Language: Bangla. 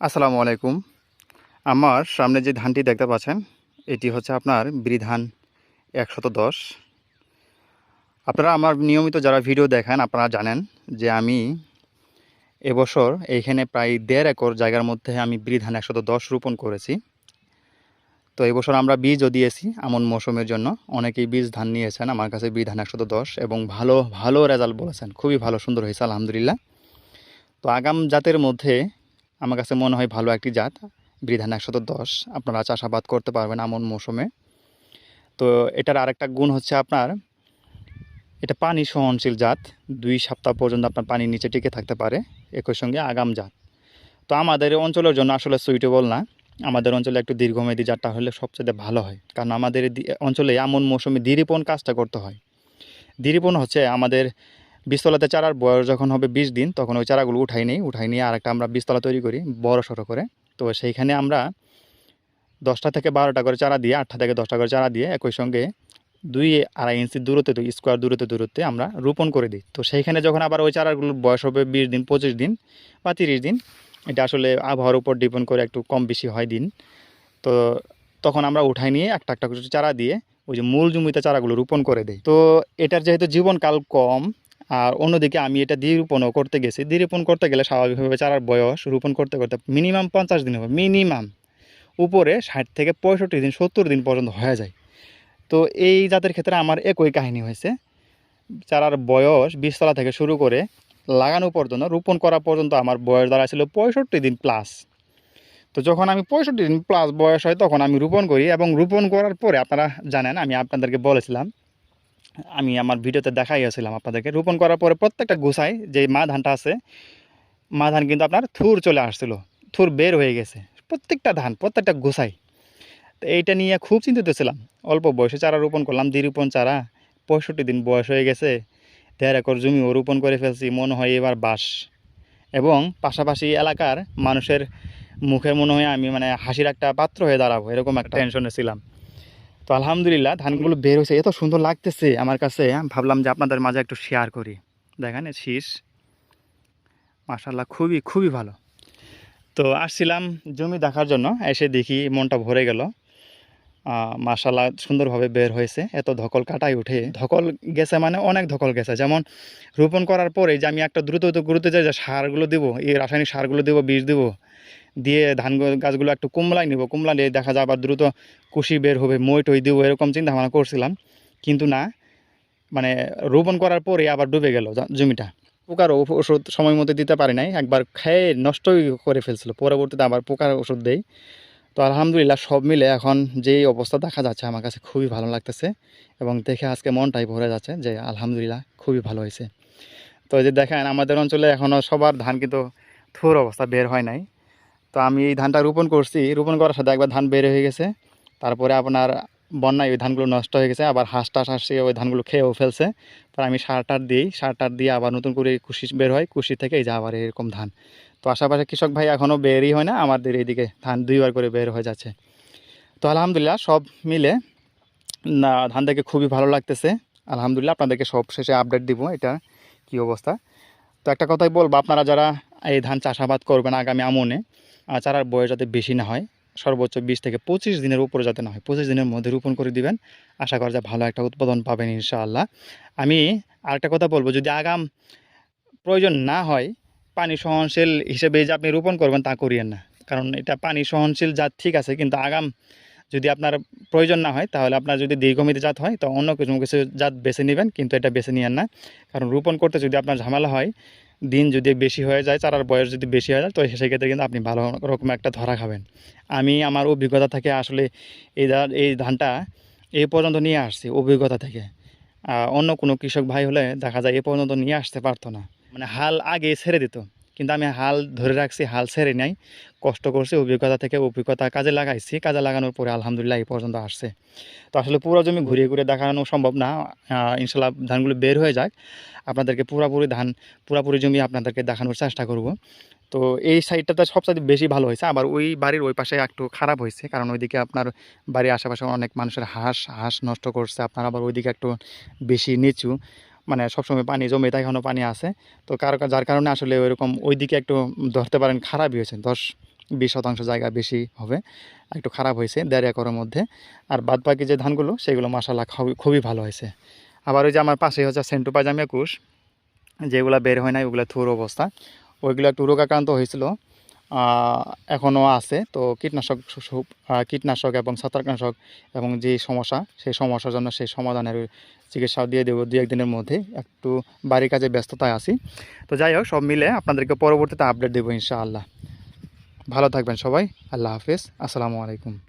আসসালামু আলাইকুম। আমার সামনে যে ধানটি দেখতে পাচ্ছেন, এটি হচ্ছে আপনার বিধান একশত দশ আপনারা আমার নিয়মিত যারা ভিডিও দেখেন, আপনারা জানেন যে আমি এবছর এইখানে প্রায় দেড় একর জায়গার মধ্যে আমি বিধান একশত দশ রোপণ করেছি। তো এবছর আমরা বীজও দিয়েছি আমন মৌসুমের জন্য। অনেকেই বীজ ধান নিয়েছেন, আমার কাছে বিধান একশত দশ এবং ভালো ভালো রেজাল্ট বলেছেন। খুবই ভালো, সুন্দর হয়েছে, আলহামদুলিল্লাহ। তো আগাম জাতের মধ্যে আমার কাছে মনে হয় ভালো একটি জাত। বিধান একশত দশ। আপনারা চাষাবাদ করতে পারবেন আমন মৌসুমে। তো এটার আরেকটা গুণ হচ্ছে আপনার, এটা পানি সহনশীল জাত। দুই সপ্তাহ পর্যন্ত আপনার পানির নিচে টিকে থাকতে পারে। একই সঙ্গে আগাম জাত। তো আমাদের অঞ্চলের জন্য আসলে সুইটেবল না। আমাদের অঞ্চলে একটু দীর্ঘমেয়াদী জাতটা হলে সবচেয়ে ভালো হয়। কারণ আমাদের অঞ্চলে আমন মৌসুমে দিরিপন কাজটা করতে হয়। দিরিপন হচ্ছে আমাদের বীজতলাতে চারার বয়স যখন হবে বিশ দিন, তখন ওই চারাগুলো উঠাই নিই। উঠাই নিয়ে আরেকটা আমরা বীজতলা তৈরি করি, বড় সড়ো করে। তো সেইখানে আমরা দশটা থেকে বারোটা করে চারা দিয়ে, আটটা থেকে দশটা করে চারা দিয়ে একই সঙ্গে দুই আড়াই ইঞ্চি দূরত্বে তো স্কোয়ার দূরত্বে দূরত্বে আমরা রোপণ করে দিই। তো সেইখানে যখন আবার ওই চারাগুলোর বয়স হবে বিশ দিন, পঁচিশ দিন বা তিরিশ দিন, এটা আসলে আবহাওয়ার উপর ডিপেন্ড করে একটু কম বেশি হয় দিন। তো তখন আমরা উঠাই নিয়ে একটা একটা চারা দিয়ে ওই যে মূল জমিতে চারাগুলো রোপণ করে দেয় তো এটার যেহেতু জীবনকাল কম আর অন্যদিকে আমি এটা দিয়ে রোপণও করতে গেছি। দিয়ে রোপণ করতে গেলে স্বাভাবিকভাবে চারার বয়স রোপণ করতে করতে মিনিমাম পঞ্চাশ দিন হবে মিনিমাম উপরে ষাট থেকে পঁয়ষট্টি দিন, সত্তর দিন পর্যন্ত হয়ে যায়। তো এই জাতের ক্ষেত্রে আমার একই কাহিনী হয়েছে। চারার বয়স বীজতলা থেকে শুরু করে লাগানো পর্যন্ত, রোপণ করা পর্যন্ত আমার বয়স দ্বারা ছিল পঁয়ষট্টি দিন প্লাস তো যখন আমি পঁয়ষট্টি দিন প্লাস বয়স হয়, তখন আমি রোপণ করি এবং রোপণ করার পরে আপনারা জানেন, আমি আপনাদেরকে বলেছিলাম আমি আমার ভিডিওতে দেখাইয়াছিলাম আপনাদেরকে। রোপণ করার পরে প্রত্যেকটা গোসাই যে মা ধানটা আছে, মা ধান কিন্তু আপনার থুর চলে আসছিল, থুর বের হয়ে গেছে, প্রত্যেকটা ধান, প্রত্যেকটা গোসাই তো এইটা নিয়ে খুব চিন্তিত ছিলাম। অল্প বয়সে চারা রোপণ করলাম দ্বিরোপণ চারা, পঁয়ষট্টি দিন বয়স হয়ে গেছে, দেড় একর জমিও রোপণ করে ফেলছি, মনে হয় এবার বাস এবং পাশাপাশি এলাকার মানুষের মুখে মনে হয় আমি মানে হাসির একটা পাত্র হয়ে দাঁড়াবো, এরকম একটা টেনশনে ছিলাম। তো আলহামদুলিল্লাহ, ধানগুলো বের হয়েছে। এত সুন্দর লাগতেছে আমার কাছে। ভাবলাম যে আপনাদের মাঝে একটু শেয়ার করি। দেখেন শীষ। মাশাল্লাহ খুবই খুবই ভালো। তো আসছিলাম জমি দেখার জন্য। এসে দেখি মনটা ভরে গেল। মাশাল্লাহ সুন্দরভাবে বের হয়েছে। এত ধকল কাটাই উঠে। ধকল গেছে মানে অনেক ধকল গেছে। যেমন রোপণ করার পরে যে আমি একটা দ্রুত গুরুত্ব যাই যে সারগুলো দেবো, এই রাসায়নিক সারগুলো দেবো, বীজ দেবো, দিয়ে ধান গাছগুলো একটু কুমলাই নেব। কুমলা নিয়ে দেখা যায় আবার দ্রুত কুশি বের হবে, মই টই দেবো, এরকম চিন্তা ভাবনা করছিলাম। কিন্তু না মানে রোপণ করার পরে আবার ডুবে গেল জমিটা। পোকার ওষুধ সময় মতো দিতে পারি নাই। একবার খেয়ে নষ্টই করে ফেলছিল। পরবর্তীতে আবার পোকার ওষুধ দেই। তো আলহামদুলিল্লাহ সব মিলে এখন যেই অবস্থা দেখা যাচ্ছে আমার কাছে খুবই ভালো লাগতেছে এবং দেখে আজকে মনটাই ভরে যাচ্ছে যে আলহামদুলিল্লাহ খুবই ভালো হয়েছে। তো যে দেখেন, আমাদের অঞ্চলে এখনও সবার ধান কিন্তু থুর অবস্থা বের হয় নাই। তো আমি এই ধানটা রোপণ করছি। রোপণ করার সাথে একবার ধান বের হয়ে গেছে। তারপরে আপনার বন্যায় ওই ধানগুলো নষ্ট হয়ে গেছে, আবার হাঁস টাস আসছে, ওই ধানগুলো খেয়েও ফেলছে। তার আমি সার টার দিই, সার টার দিয়ে আবার নতুন করে কুশি বের হয়, কুশি থেকে এই যে আবার এরকম ধান। তো আশেপাশে কৃষক ভাই এখনও বেরই হয় না, আমাদের এইদিকে ধান দুইবার করে বের হয়ে যাচ্ছে। তো আলহামদুলিল্লাহ সব মিলে না, ধান দেখে খুবই ভালো লাগতেছে। আলহামদুলিল্লাহ আপনাদেরকে সব শেষে আপডেট দিব, এটা কি অবস্থা। তো একটা কথাই বলব, আপনারা যারা এই ধান চাষাবাদ করবেন আগামী আমনে চারার বয়স যাতে বেশি না হয় সর্বোচ্চ বিশ থেকে পঁচিশ দিনের উপরে যাতে না হয়, পঁচিশ দিনের মধ্যে রোপণ করে দিবেন। আশা করা যায় ভালো একটা উৎপাদন পাবেন ইনশাআল্লাহ। আমি আরেকটা কথা বলব, যদি আগাম প্রয়োজন না হয়, পানি সহনশীল হিসেবে যে আপনি রোপণ করবেন তা করিয়েন না। কারণ এটা পানি সহনশীল জাত ঠিক আছে, কিন্তু আগাম যদি আপনার প্রয়োজন না হয়, তাহলে আপনার যদি দীর্ঘমেয়াদী জাত হয়, তো অন্য কিছু কিছু জাত বেছে নেবেন, কিন্তু এটা বেছে নিয়েন না। কারণ রোপণ করতে যদি আপনার ঝামেলা হয় দিন যদি বেশি হয়ে যায়, চারার বয়স যদি বেশি হয়ে যায়, তো সেক্ষেত্রে কিন্তু আপনি ভালো রকম একটা ধরা খাবেন। আমি আমার অভিজ্ঞতা থেকে আসলে এই এই ধানটা এই পর্যন্ত নিয়ে আসছি, অভিজ্ঞতা থেকে। অন্য কোনো কৃষক ভাই হলে দেখা যায় এ পর্যন্ত নিয়ে আসতে পারতো না। মানে হাল আগে ছেড়ে দিত। কিন্তু আমি হাল ধরে রাখছি, হাল ছেড়ে নাই। কষ্ট করছি, অভিজ্ঞতা থেকে অভিজ্ঞতা কাজে লাগাইছি। কাজে লাগানোর পরে আলহামদুলিল্লাহ এই পর্যন্ত আসছে। তো আসলে পুরো জমি ঘুরিয়ে ঘুরে দেখানো সম্ভব না। ইনশাল্লাহ ধানগুলো বের হয়ে যাক। আপনাদেরকে পুরোপুরি ধান, পুরোপুরি জমি আপনাদেরকে দেখানোর চেষ্টা করব। তো এই সাইডটাতে সবচেয়ে বেশি ভালো হয়েছে। আবার ওই বাড়ির ওই পাশে একটু খারাপ হয়েছে। কারণ ওইদিকে আপনার বাড়ির আশেপাশে অনেক মানুষের হাঁস হাঁস নষ্ট করছে। আপনার আবার ওইদিকে একটু বেশি নিচু। মানে সবসময় পানি জমে তাই এখনও পানি আছে। তো কার যার কারণে আসলে ওইরকম ওইদিকে একটু ধরতে পারেন, খারাপই হয়েছে। দশ বিশ শতাংশ জায়গা বেশি হবে, একটু খারাপ হয়েছে দেড় একরের মধ্যে। আর বাদ বাকি যে ধানগুলো, সেগুলো মাসাল্লাহ খুবই খুবই ভালো হয়েছে। আবার ওই যে আমার পাশে হচ্ছে সেন্টু পাজামি একুশ যেগুলো বের হয় নাই, ওগুলো থুর অবস্থা। ওইগুলো একটু রোগাক্রান্ত হয়েছিল। এখনও আছে। তো কীটনাশক কীটনাশক এবং ছত্রাকনাশক এবং যে সমস্যা, সেই সমস্যার জন্য সেই সমাধানের চিকিৎসা দিয়ে দেবো দু, একদিনের মধ্যে। একটু বাড়ির কাজে ব্যস্ততায় আছি। তো যাই হোক, সব মিলে আপনাদেরকে পরবর্তীতে আপডেট দেবো ইনশাআল্লাহ। ভালো থাকবেন সবাই। আল্লাহ হাফিজ। আসসালামু আলাইকুম।